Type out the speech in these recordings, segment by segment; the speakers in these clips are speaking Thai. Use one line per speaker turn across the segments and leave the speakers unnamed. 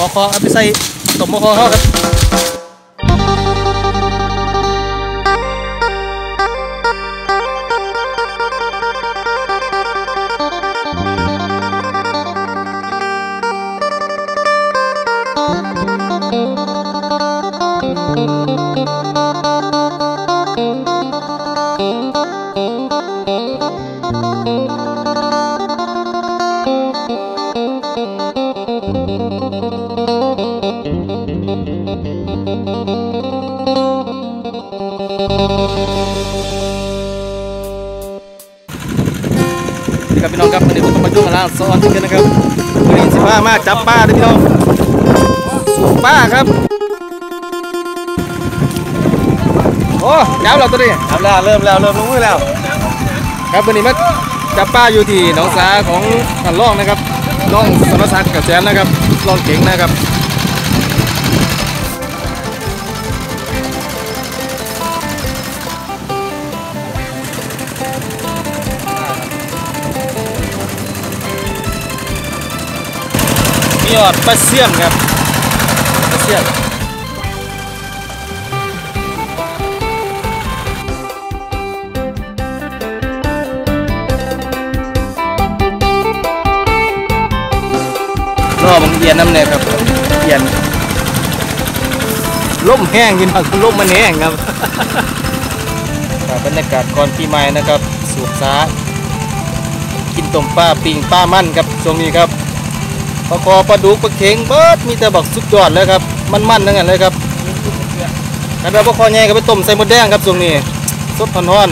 มอคอเอาไปใส่ตบมมอคอเขาครับ นี่ครับพี่น้องครับวันนี้ผมต้องมายุ่งกับร้านซอสกันนะครับวันนี้สิบ้ามาจับปลาเด้อพี่น้องสูบปลาครับ โอ้จับเราตัวนี้
ทำแล้วเริ่มแล้วเริ่มลงมือแล้ว
ครับวันนี้มาจับป้าอยู่ที่หนองสาของกันล่องนะครับล่องสรศักดิ์กับแสนนะครับล่องเก่งนะครับ ยอดปลาเสี่ยมครับปลาเสี่ยมรอบังเอียนน้ำเนี่ยครับเอียนลมแห้งพี่น้องลมมันแห้งครับครับบรรยากาศก่อนปีใหม่นะครับ สูบซากินต้มปลาปิงปลามันครับช่วงนี้ครับ ปลาคอปลาดุกปลาเข็งเบิดมีแต่บอกสุดยอดเลยครับมันๆทั้งนั้นเลยครับกันเราปลาคอใหญ่ก็ไปต้มใส่หมดแดงครับช่วงนี้สดทอน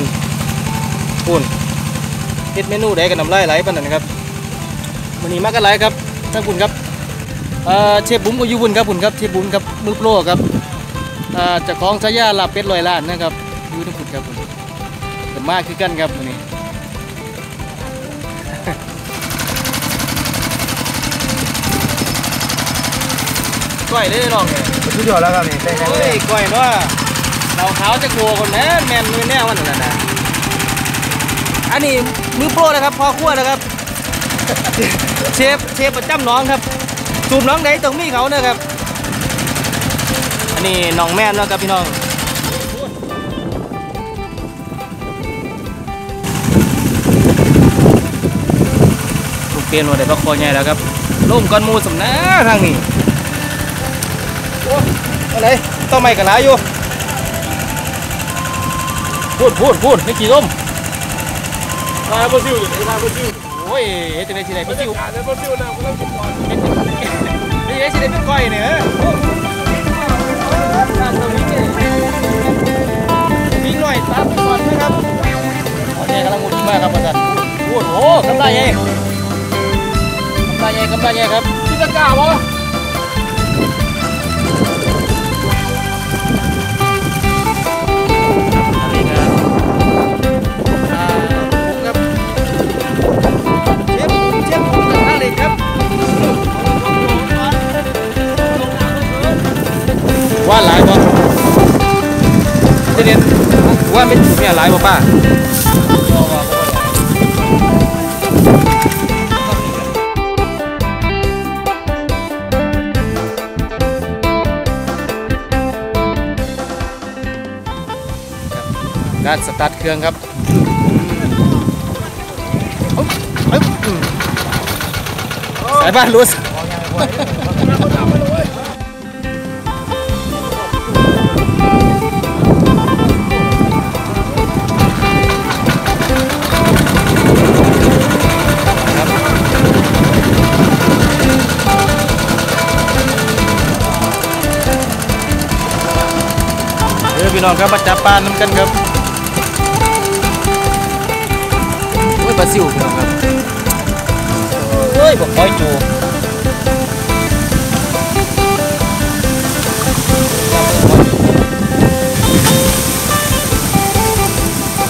ๆปุ่นเฮ็ดเมนูใดกันน้ำลายไหลปานนั้นครับวันนี้มากันหลายครับทั้งคุณครับเอ่อเชฟบุ้มก็อยู่บุญครับบุญครับเชฟบุ้มครับมือโปรครับอ่าเจ้าของฉายาลาเป็ดลอยล้านนะครับอยู่ทั้งคุณครับผมกันมากคือกันครับวันนี้ ก้อยเลยน้องเนี่ย
สุดยอดแล้วครับนี่ได้ยัง
เฮ้
ได้
ยก้อยเนาะเราขาวจะโกคนแม่แมนมือแน่วันนั้นนะอันนี้มือโปรนะครับพ่อครัวนะครับเชฟเชฟประจำน้องครับสูบน้องไหนตรงมีเขานะครับอันนี้น้องแม่นเนาะครับพี่น้องลูกเปลี่ยนว่าได้ปลาคอใหญ่แล้วครับล่มก้อนหมูสมนะทางนี้ อะไรต้องไม่กันหลายอยู่พูดพูดพูดไม่กี่ลม
มาบ่ซิวอยู่มาบ่ซิว
โอ้ยเฮ็ดจังได๋สิได้เป็นซิว
อ่าได้บ่ซิวแล้วก็ต้องกินก่อน
เฮ็ดจังได๋สิได้เป็นก้อยเนี่ยเออร้านตรงนี้เนี่ยมีหน่อยตามไปก่อนนะครับโอเคกำลังมุดมากครับอาจารย์พูดโอ้กำไรใหญ่กำไรใหญ่กำไรใหญ่ครับ
พี่ตะกร้าบ่
นี่ เนี่ยหลายบ่ป้าการสตาร์ทเครื่องครับอุ๊บอุ๊บอืมสายบ้านรู้สเออพี่น้องครับมาจับปลาน้ำกันครับโอ้ยปลาซิวพี่น้องครับเฮ้ยบอกคอยจู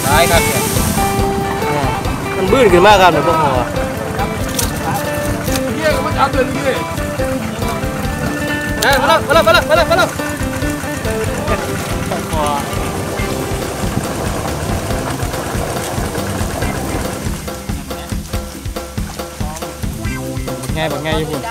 ตายครับเนี่ยอ่ามันบื้นขึ้นมากครับเนี่ยพวกหัว
เฮียก็มาจับเลยนี่เลย
นะมาแล้วมาแล้วมาแล้วมาแล้วมาแล้วหัว ไงบัไงอยู่ปุ่น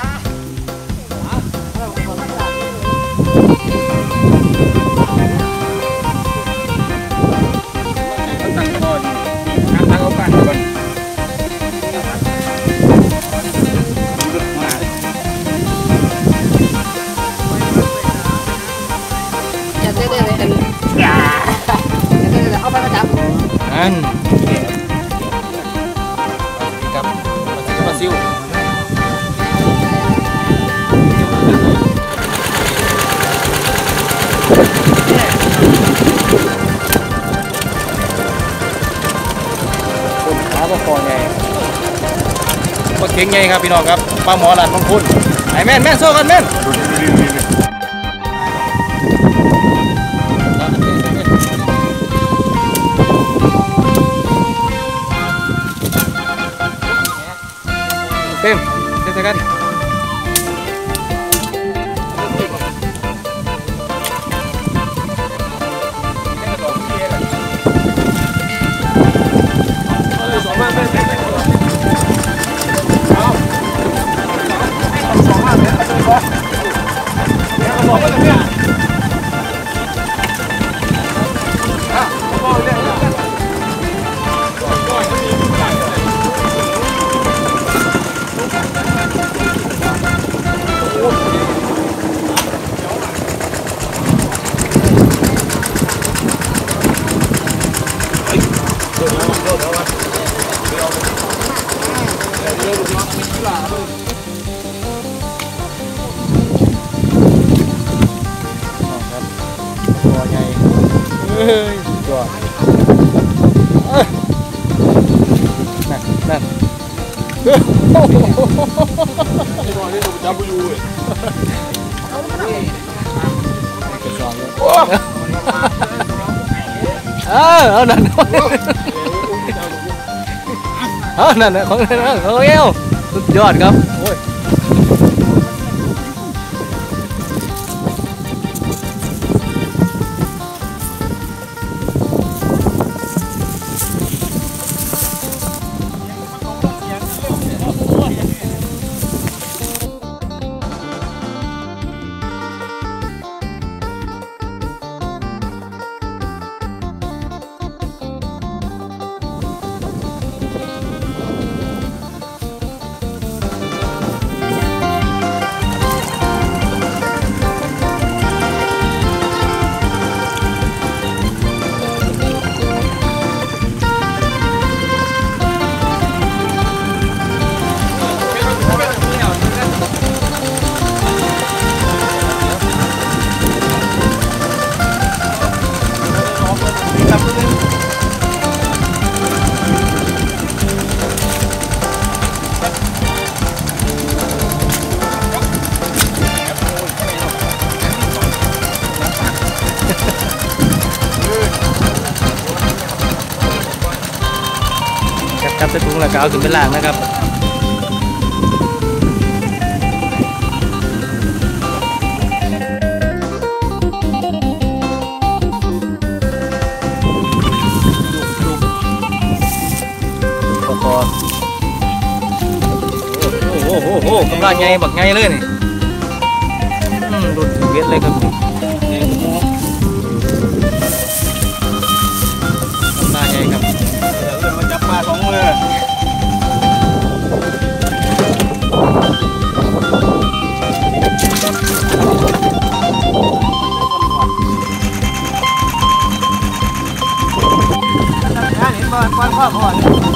คนขาปลาคอไงปลาเข็งไงครับพี่น้องครับปลาหมอหลานของคุณไอ้แม่นแม่นโซ่กันแม่นเต็มเต็มกัน ค เฮ้ยยอดเอ้ยนั่นนั่นเฮ้ยาวขึ้นเป็นล่างนะครับโอ้โหกำลังไงบักไงเลยนี่ดุดเวียทเลยครับ นบ้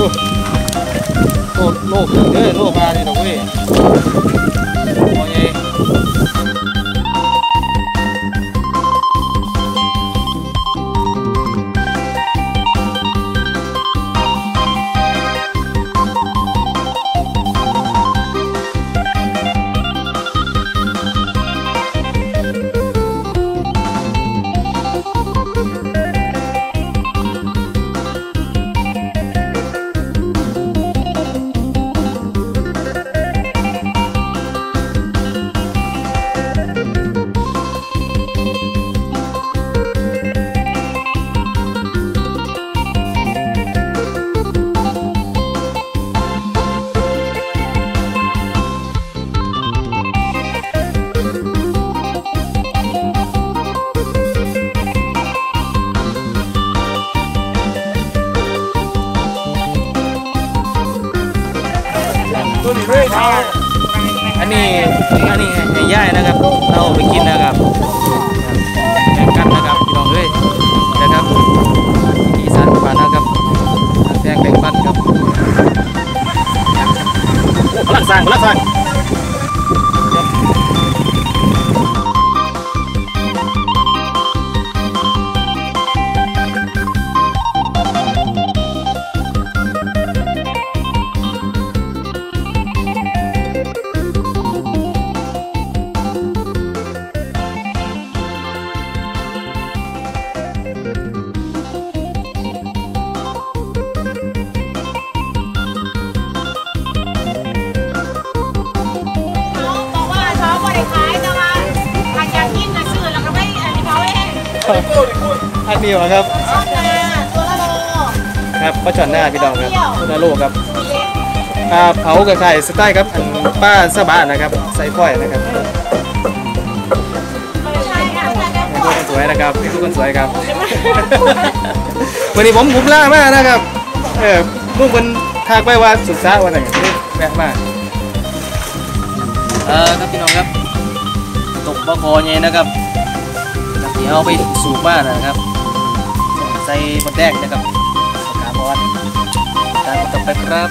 โลกโลกเด้อโลกมาเลยดอกเว้ย
นี้
ใช่นะครับเอาไปกินนะครับ อันนี้
เห
รอครับ
เอามาตัวละโล
ครับปลาช่อนหน้าพี่น้องครับนาโลครับ
เล็ก
อ่าเผากระไข่สไตล์ครับอันป้าสะบานนะครับใส่ฝ้อยนะครับ
ไม่ใช่ค่ะแต่ได้
ให้ทุกคนสวยนะครับให้ทุกคนสวยครับวันนี้ผมผมล่ามากนะครับเออลูกมันทากไปว่าสุดท้ายวันไหนนี่แวะมากเออครับพี่น้องครับตกบะคอไงนะครับ เดี๋ยวเอาไปสูบบ้านนะครับ ใส่บดแดงนะครับสขาบอลตามต่อไปครับ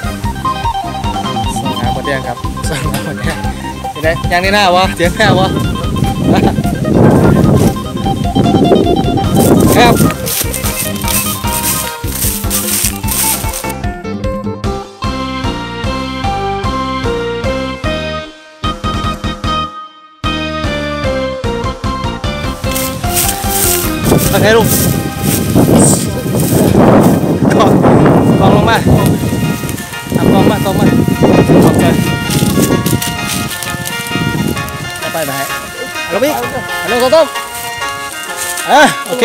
สขาบดแดงครับสขาบดแดงเห็นไหมยังนี่หน้าวะเสียงหน้าวะครับ โอเคลุงกองกองลงมาทำกองมากองมากองใจเอาไปไปเอาลงพี่อาลงต้มอะโอเค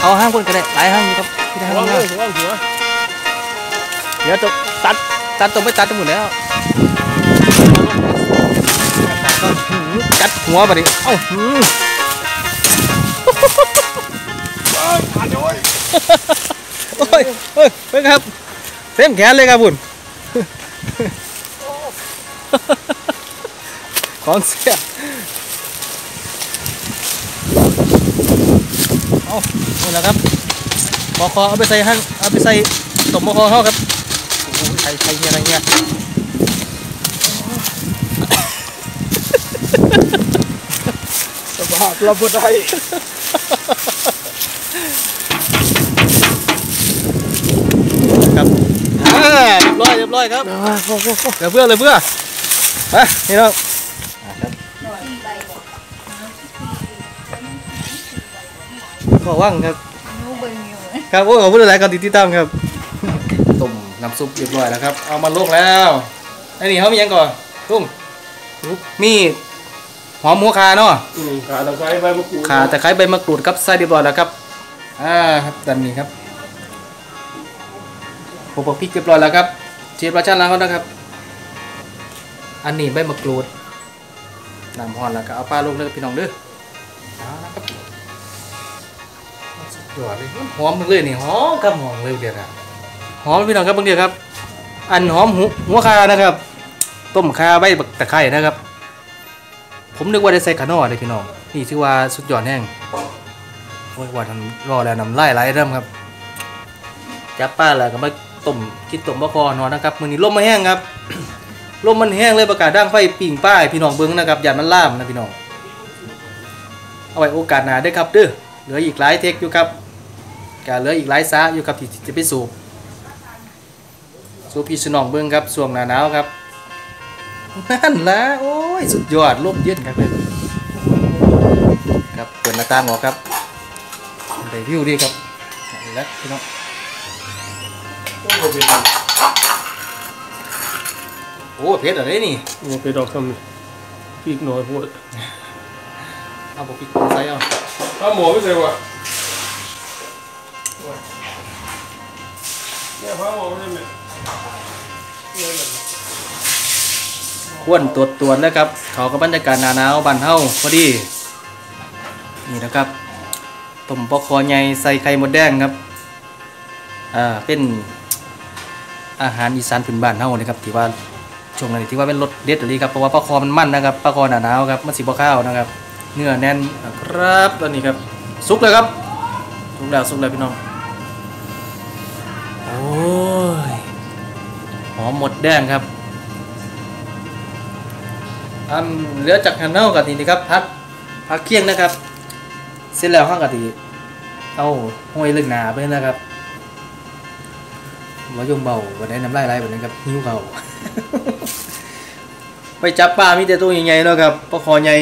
เอาห้างคนก็ได้หลายห้างอยู่ครับที่ได้ห้าง
หั
ว
หัว
เดี๋ยวจะตัดตัดตรงไม่ตัดตรงหมดแล้วกัดหัวไปดิเอ้า
ขาดย้อย
โอ้ยโอ้ยเพิ่งครับเต็มแขนเลยครับบุญของเสียเอาหมดแล้วครับมอคอเอาไปใส่ห้างเอาไปใส่ตบมอคอเขาครับใส่ใส่เงี้ยอะไรเงี้ย
สภาพเราบ่ได้
ครับอ่าเรียบร้อยเรียบร้อยครับเดี๋ยวเพื่อเลยเพื่อไปนี่น้องอ่าครับขอว่างครับครับโอ้ขอบคุณหลายการติดตามครับต้มน้ำซุปเรียบร้อยแล้วครับ เอามาลวกแล้วไอ้นี่เขามียังก่อนลุงมี หอมหัวคาเนาะ
อืมขาตะไคร้ใบมะกรูด
ขาตะไคร้ใบมะกรูดครับใส่เรียบร้อยแล้วครับอ่าครับดันนี้ครับผมบอกพริกเรียบร้อยแล้วครับเชฟราชันล้างเขานะครับ อันนี้ใบมะกรูดน้ำหอนแล้วก็เอาปลาลงเลยพี่น้องเด้อเอาละครับสุดยอดเลยหอมเลยนี่หอมครับหอมเลยเดียวนะหอมพี่น้องครับบางเดียวครับ อันหอมหัวหัวคานะครับ ต้มคาใบบักตะไคร้นะครับ ผมนึกว่าได้ใส่ขานอเลยพี่น้อง นี่ถือว่าสุดยอดแห้งโอ้ยว่าทำรอแล้วน้ำลายไหลเริ่มครับ จับป้าแล้วก็มาต้มคิดต้มบะคอนอนนะครับมือนี้ลมมาแห้งครับ ลมมันแห้งเลยประกาศดังไฟปิ่งป้ายพี่น้องเบิ้งนะครับอย่ามันล่ามนะพี่น้อง เอาไว้โอกาสหน้าได้ครับเด้อ เหลืออีกหลายเทคอยู่ครับกาเหลืออีกหลายซาอยู่ครับที่จะไปสูบสูบพี่สนองเบิ้งครับช่วงหนาหนาวครับนั่นละโอ้ ยสุดยอดลมเย็นครับเลยครับเปิดหน้าต่างออกครับได้วิวดีครับนี่แหละพี่น้อง
โอ้โหเป็นดอก
โอ้เพชรอะไรนี่
โอ้โหเป็นดอกทำนี่ปีกหน่อยพูด
เอาบอกปิดใส่เอา
ถ้าหมอไม่ใช่วะเนี่ยพระหมอไม่ใช่ไหมเนี่ยแบบ
ควนตรวจตรวจแล้วครับเขากับบรรยากาศหนาหนาวบ้านเฮาพอดี นี่นะครับต้มปอกคอใหญ่ใส่ไข่มดแดงครับอ่าเป็นอาหารอีสานพื้นบ้านเฮานะครับที่ว่าช่วงนั้นที่ว่าเป็นรสเด็ดเลยครับเพราะว่าปลาคอมันมันนะครับปลาคอหนาหนาวครับมันสีบ่ข้าวนะครับ เนื้อแน่นครับตอนนี้ครับสุกเลยครับสุกแล้วสุกแล้วพี่น้องโอ้ยหอมหมดแดงครับ อันเหลือจากฮันเน่ากับทีนี้ครับพักพักเคียงนะครับ เสร็จแล้วห้องกะทิเอาห้อยลึกหนาไปนะครับว่ายมเบาวันนี้น้ำลายไหลแบบนี้ครับหิ้วเขาไปจับปลามีแต่ตัวใหญ่ๆเนาะครับปลาคอใหญ่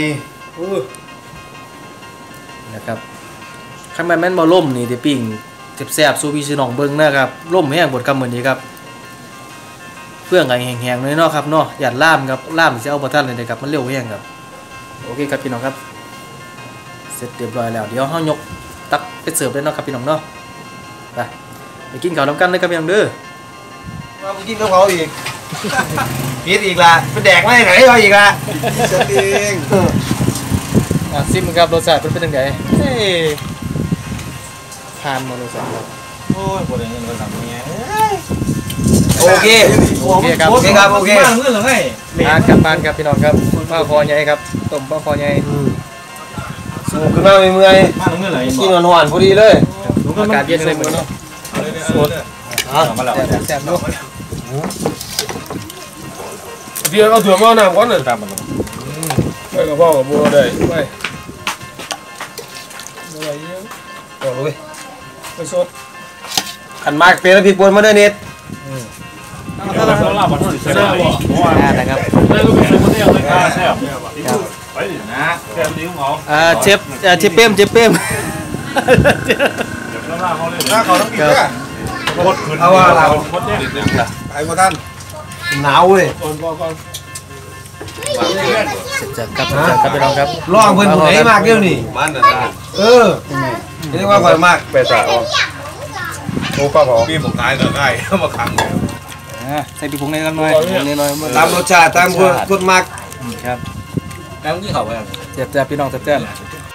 นะครับขั้นแม่นแม่นบ่ล่มนี่เดี๋ยวปิ้งแซ่บๆสู้พี่ซื้อน้องเบิ้งนะครับล่มแห้งบดกำเหมือนนี้ครับ เพื่องไงแห้งๆเลยเนาะครับเนาะหยาดล่ามครับล่ามจะเอาประทันเลยนะครับมันเร็วแห้งครับโอเคครับพี่น้องครับ เสร็จเรียบร้อยแล้วเดี๋ยวเฮายกตักไปเสิร์ฟได้เนาะครับพี่น้องเนาะไปไปกินข้าวน้ำกันเลยครับพี่น้องเด้อ
มากินกับเขาอีกพีดอีกละเป็นแดกไม่ไหนเอาอีกละ
ฉันเอง
อะซิมครับรสชาติเป็นเป็นยังไงเฮ้ยทานมาเลยสักครับ
โอ้ยปวดเงินเราทำเงี้ย
โอเค
โอเคครับ
โอเคครับโอเค
บ้านเงินหรือไง
ทานกลับบ้านครับพี่น้องครับปลาคอใหญ่ครับต้มปลาคอใหญ่
สูงขึ้นมาไม่เมื่อย
บ้านเงินไหน
กินหวานๆพอดีเลย
อากาศเย็นเลยเหมือนเนาะ
สดมาแล้ว
แซ่บแซ่บๆเนาะ
เดี๋ยวเอาถั่วมาหน้าก่อนเลยตามมันไปกับพ่อกับบัวได้ไปอะไรเงี้ย
โอ้ย
ไปสด
ขันมากเป็นแล้วพี่ปวนมาเด้อเน็ต
นเท่าไหร่แซ่บบ่
อ่านะครับ
ได้ก็เป็นคนเดียวเลยแซ่บไปดินะแซ่บนิ้วเขา
อ่าเชฟอ่าเชฟเป้มเชฟเป้ม
แล้วล่าเขาเลย
ถ้าเขาต้องกินด้วยเอาว่าเรา
โคตรเนี่ย
ไอ้พวกท่านหนาวเว้ย
ก่อนก่อนก่อน
จัดครับจัดครับพี่น้องครับ
ลองเพิ่นผู้ใดมากเดี๋ยวนี้
มันน่ะนะ
เออเรียกว่าข่อยมาก
ไปสะออก
โอ้ป้าพอ
พี่ผมขายก็ได้เข้ามาขัง
อ่าใส่ปีผงในกันหน่อยผงในหน่อยมา
ตามรสชาติตามคนคนมาก
อืมครับ
แล้วเมื่อกี้เขาไป
เจ็บๆพี่น้องเจ็บๆ